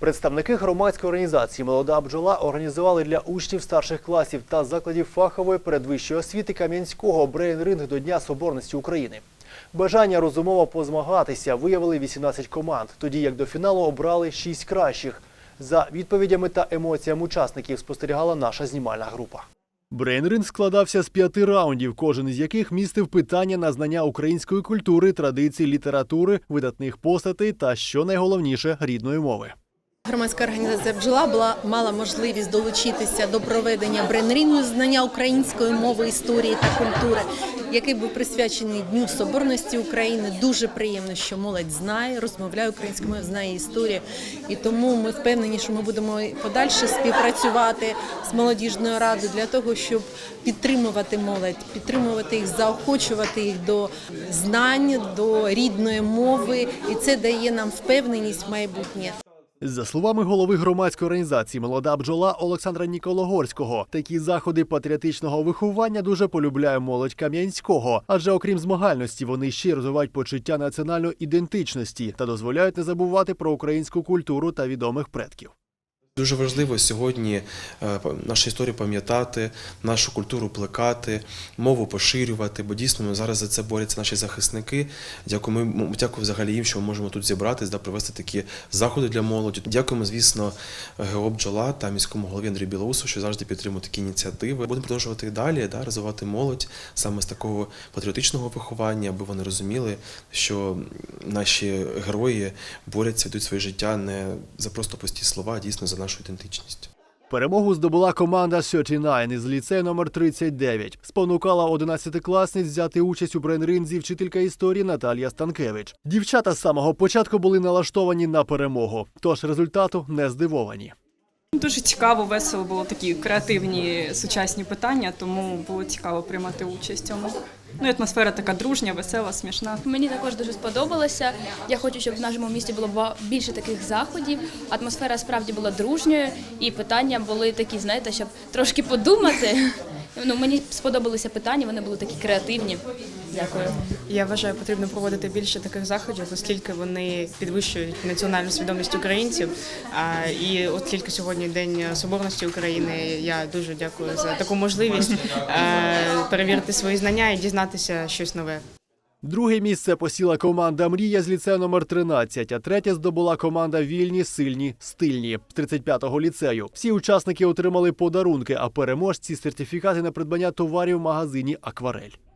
Представники громадської організації Молода бджола організували для учнів старших класів та закладів фахової передвищої освіти Кам'янського брейн-ринг до Дня Соборності України. Бажання розумово позмагатися виявили 18 команд, тоді як до фіналу обрали 6 кращих. За відповідями та емоціями учасників спостерігала наша знімальна група. Брейнринг складався з п'яти раундів, кожен із яких містив питання на знання української культури, традицій, літератури, видатних постатей та, що найголовніше, рідної мови. Громадська організація бджола була мала можливість долучитися до проведення бренрінгу знання української мови, історії та культури, який був присвячений Дню Соборності України. Дуже приємно, що молодь знає, розмовляє українською мовою, знає історію. І тому ми впевнені, що ми будемо подальше співпрацювати з молодіжною радою для того, щоб підтримувати молодь, підтримувати їх, заохочувати їх до знань, до рідної мови, і це дає нам впевненість в майбутнє. За словами голови громадської організації Молода бджола Олександра Нікологорського, такі заходи патріотичного виховання дуже полюбляє молодь Кам'янського, адже окрім змагальності, вони ще розвивають почуття національної ідентичності та дозволяють не забувати про українську культуру та відомих предків. Дуже важливо сьогодні е, нашу історію пам'ятати, нашу культуру плекати, мову поширювати, бо дійсно ну, зараз за це борються наші захисники. Дякую, ми м- дякую взагалі їм, що ми можемо тут зібратись, да, провести такі заходи для молоді. Дякуємо, звісно, ГО «Бджола» та міському голові Андрію Білоусу, що завжди підтримують такі ініціативи. Будемо продовжувати і далі, да, розвивати молодь саме з такого патріотичного виховання, аби вони розуміли, що наші герої борються, йдуть своє життя не за просто пусті слова, а дійсно за нашу ідентичність. Перемогу здобула команда 39 із ліцею номер 39. Спонукала 11-класниць взяти участь у брейнринзі вчителька історії Наталія Станкевич. Дівчата з самого початку були налаштовані на перемогу, тож результату не здивовані. Дуже цікаво, весело було такі креативні сучасні питання, тому було цікаво приймати участь в цьому. Ну, і атмосфера така дружня, весела, смішна. Мені також дуже сподобалося. Я хочу, щоб в нашому місті було більше таких заходів. Атмосфера справді була дружньою, і питання були такі, знаєте, щоб трошки подумати. Ну, мені сподобалися питання, вони були такі креативні. Дякую. Я вважаю, потрібно проводити більше таких заходів, оскільки вони підвищують національну свідомість українців. А, І тільки сьогодні День Соборності України, я дуже дякую за таку можливість е, перевірити свої знання і дізнатися щось нове. Друге місце посіла команда Мрія з ліцею номер 13, а третє здобула команда Вільні, сильні, стильні з 35-го ліцею. Всі учасники отримали подарунки, а переможці сертифікати на придбання товарів в магазині Акварель.